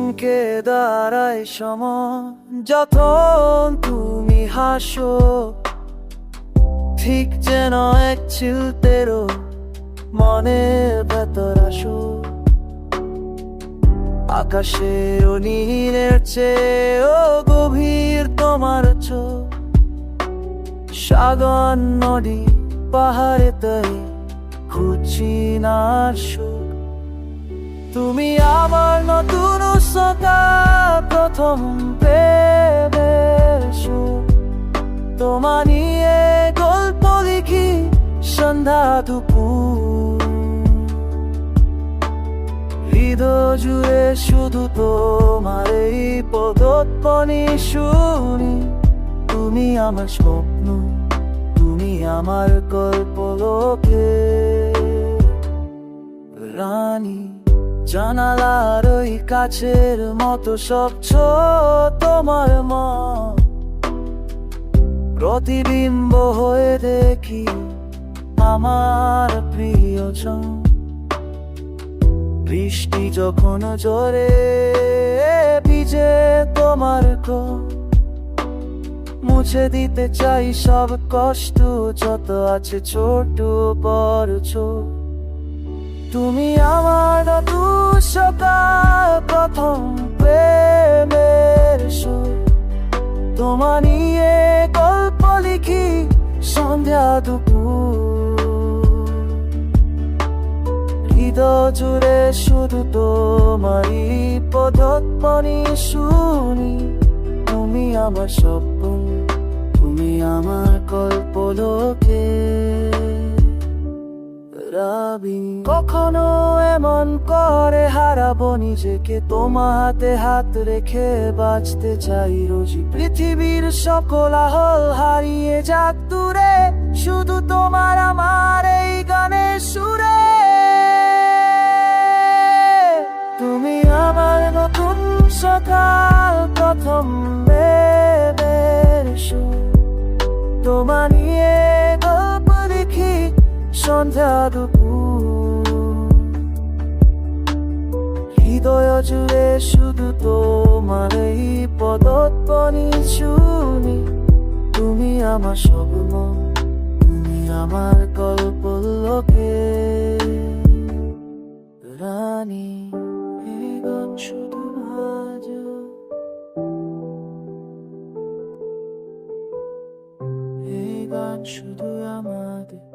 থমকে দাঁড়ায় সময় যখন তুমি হাসো, ঠিক যেন এক চিলতেরও মনের ভেতর আসো। আকাশের নীলের চেয়েও গভীর তোমার চোখ। সাগর, নদী, পাহাড়ে তাই খুঁজি না সুখ। তুমি আমার নতুন সকাল প্রথম প্রেমের সুর তোমার নিয়ে গল্প লিখি সন্ধ্যা দুপুর। হৃদয় জুড়ে শুধু তোমার এই পদত্বনি শুনি। তুমি আমার স্বপ্ন, তুমি আমার কল্পলোকে। রানী জানালার ওই কাছের মতো স্বচ্ছ তোমার মন। প্রতিবিম্ব হয়ে দেখি আমার প্রিয়জন। বৃষ্টি যখন জোরে ভিজে তোমার গো মুছে দিতে চাই সব কষ্ট, যত আছে ছোট বড় ছোট তুমি আমার নতুন সকাল প্রথম প্রেমের সুর। তোমার নিয়ে গল্প লিখি সন্ধ্যা দুপুর। হৃদয় জুড়ে শুধু তোমারই পদত্মনি শুনি। তুমি আমার স্বপ্ন, তুমি আমার কল্পলোকে। রাবি। কখনো এমন করে হারাবো নিজেকে, তোমার হাতে হাত রেখে বাঁচতে চাই রোজি পৃথিবীর সকল আহল হারিয়ে যাক দূরে, শুধু তোমার আমার এই গানের সুরে। তুমি আমার নতুন সকাল প্রথম বেবের তোমার নিয়ে সন্ধ্যা দুপুর। হৃদয় জুড়ে শুধু তোমার এই পদত্বনি শুনি। তুমি আমার স্বপ্ন, তুমি আমার কল্পলোকে রানী, এই গান শুধু আজ এই গান শুধু আমাদের